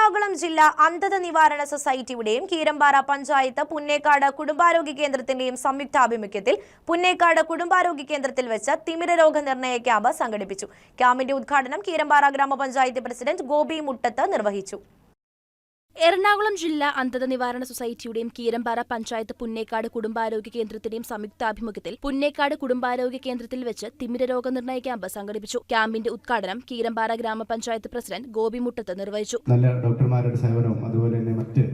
എറണാകുളം ജില്ലാ അന്ധത നിവാരണ സൊസൈറ്റിയുടെയും കീരമ്പാറ പഞ്ചായത്ത് പുന്നേക്കാട് കുടുംബാരോഗ്യ കേന്ദ്രത്തിന്റെയും സംയുക്താഭിമുഖ്യത്തിൽ പുന്നേക്കാട് കുടുംബാരോഗ്യ കേന്ദ്രത്തിൽ വെച്ച് തിമിര രോഗ നിർണയ ക്യാമ്പ് സംഘടിപ്പിച്ചു. ക്യാമ്പിന്റെ ഉദ്ഘാടനം കീരമ്പാറ ഗ്രാമപഞ്ചായത്ത് പ്രസിഡന്റ് ഗോപി മുട്ടത്ത് നിർവഹിച്ചു. എറണാകുളം ജില്ലാ അന്ധത നിവാരണ സൊസൈറ്റിയുടെയും കീരമ്പാറ പഞ്ചായത്ത് പുന്നേക്കാട് കുടുംബാരോഗ്യ കേന്ദ്രത്തിന്റെയും സംയുക്താഭിമുഖ്യത്തിൽ പുന്നേക്കാട് കുടുംബാരോഗ്യ കേന്ദ്രത്തിൽ വെച്ച് തിമിര രോഗനിർണയ ക്യാമ്പ് സംഘടിപ്പിച്ചു. ക്യാമ്പിന്റെ ഉദ്ഘാടനം കീരമ്പാറ ഗ്രാമപഞ്ചായത്ത് പ്രസിഡന്റ് ഗോപി മുട്ടത്ത് നിർവഹിച്ചു. നല്ല ഡോക്ടർമാരുടെ സേവനവും അതുപോലെ തന്നെ മറ്റ്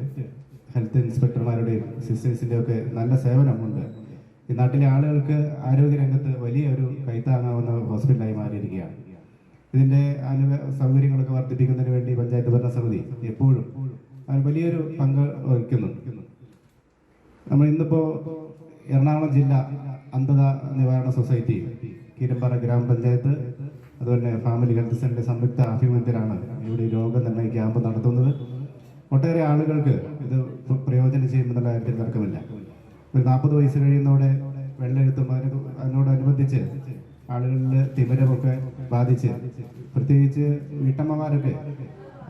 ഹെൽത്ത് ഇൻസ്പെക്ടർമാരുടെയും സിസ്റ്റേഴ്സിന്റെ ഒക്കെ നല്ല സേവനമുണ്ട്. ഈ നാട്ടിലെ ആളുകൾക്ക് ആരോഗ്യരംഗത്ത് വലിയ ഒരു കൈത്താങ്ങാവുന്ന ഹോസ്പിറ്റലായി മാറിയിരിക്കുകയാണ്. ഇതിന്റെ അനു സൗകര്യങ്ങളൊക്കെ വർദ്ധിപ്പിക്കുന്നതിന് വേണ്ടി പഞ്ചായത്ത് ഭരണസമിതി എപ്പോഴും വലിയൊരു പങ്ക് വഹിക്കുന്നുണ്ട് നമ്മൾ ഇന്നിപ്പോൾ എറണാകുളം ജില്ല അന്ധത നിവാരണ സൊസൈറ്റി കീരമ്പാറ ഗ്രാമപഞ്ചായത്ത് അതുപോലെ തന്നെ ഫാമിലി ഹെൽത്ത് സെന്ററിന്റെ സംയുക്ത ആഭിമുഖ്യത്തിലാണ് ഇവിടെ രോഗനിർണയ ക്യാമ്പ് നടത്തുന്നത്. ഒട്ടേറെ ആളുകൾക്ക് ഇത് പ്ര- പ്രയോജനം ചെയ്യുമെന്നുള്ള കാര്യത്തിൽ തർക്കമില്ല. ഒരു നാൽപ്പത് വയസ്സ് കഴിയുന്നതോടെ വെള്ളെഴുത്തും അതിന് അതിനോടനുബന്ധിച്ച് ആളുകളിൽ തിമിരമൊക്കെ ബാധിച്ച് പ്രത്യേകിച്ച് വീട്ടമ്മമാരൊക്കെ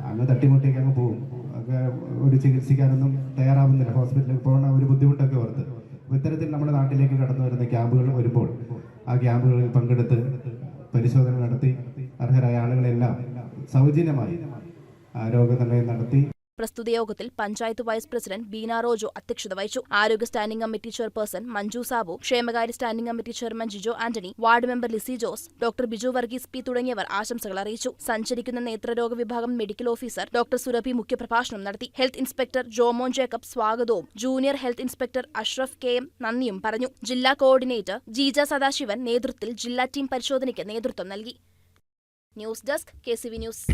അങ്ങ് തട്ടിമുട്ടിയൊക്കെ അങ്ങ് പോകും. ഒരു ചികിത്സിക്കാനൊന്നും തയ്യാറാവുന്നില്ല. ഹോസ്പിറ്റലിൽ പോകുന്ന ഒരു ബുദ്ധിമുട്ടൊക്കെ ഓർത്ത്. അപ്പോൾ ഇത്തരത്തിൽ നമ്മുടെ നാട്ടിലേക്ക് കടന്നു വരുന്ന ക്യാമ്പുകൾ വരുമ്പോൾ ആ ക്യാമ്പുകളിൽ പങ്കെടുത്ത് പരിശോധന നടത്തി അർഹരായ ആളുകളെല്ലാം സൗജന്യമായി രോഗനിർണയം നടത്തി പ്രസ്തുത യോഗത്തിൽ പഞ്ചായത്ത് വൈസ് പ്രസിഡന്റ് ബീന റോജോ അധ്യക്ഷത വഹിച്ചു. ആരോഗ്യ standing committee chairperson Manju Sabu ക്ഷേമകാര്യ standing committee chairman Jijo Antony ward member Lissy Jose doctor Biju Varghese P തുടങ്ങിയവർ ആശംസകൾ അറിയിച്ചു. സഞ്ചരിക്കുന്ന നേത്രരോഗ വിഭാഗം മെഡിക്കൽ ഓഫീസർ ഡോക്ടർ സുരഭി മുഖ്യപ്രഭാഷണം നടത്തി. ഹെൽത്ത് ഇൻസ്പെക്ടർ ജോമോൻ ജേക്കബ് സ്വാഗതവും junior health inspector Ashraf K M നന്ദിയും പറഞ്ഞു. ജില്ലാ കോർഡിനേറ്റർ ജീജ സദാശിവൻ നേതൃത്വത്തിൽ ജില്ലാ ടീം പരിശോധനയ്ക്ക് നേതൃത്വം നൽകി. News desk K news.